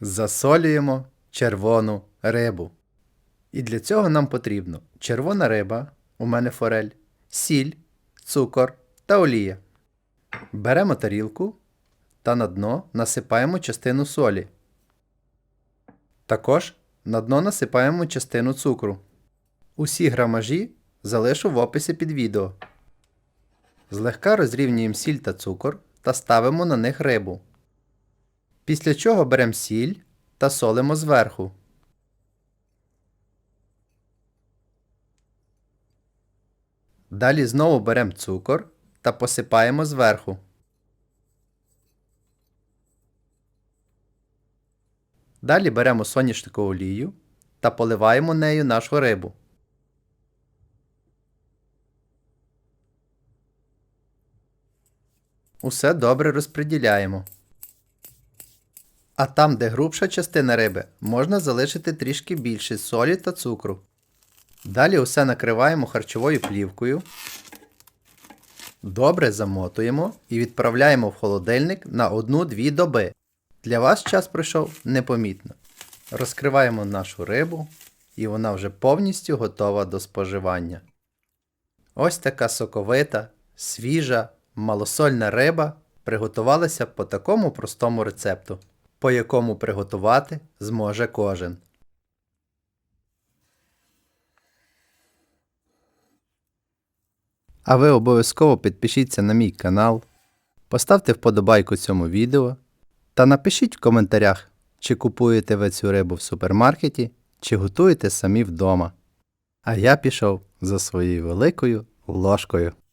Засолюємо червону рибу. І для цього нам потрібно червона риба, у мене форель, сіль, цукор та олія. Беремо тарілку та на дно насипаємо частину солі. Також на дно насипаємо частину цукру. Усі грамажі залишу в описі під відео. Злегка розрівнюємо сіль та цукор та ставимо на них рибу. Після чого беремо сіль та солимо зверху. Далі знову беремо цукор та посипаємо зверху. Далі беремо соняшникову олію та поливаємо нею нашу рибу. Усе добре розподіляємо. А там, де грубша частина риби, можна залишити трішки більше солі та цукру. Далі усе накриваємо харчовою плівкою. Добре замотуємо і відправляємо в холодильник на 1-2 доби. Для вас час пройшов непомітно. Розкриваємо нашу рибу, і вона вже повністю готова до споживання. Ось така соковита, свіжа, малосольна риба приготувалася по такому простому рецепту, по якому приготувати зможе кожен. А ви обов'язково підпишіться на мій канал, поставте вподобайку цьому відео та напишіть в коментарях, чи купуєте ви цю рибу в супермаркеті, чи готуєте самі вдома. А я пішов за своєю великою ложкою.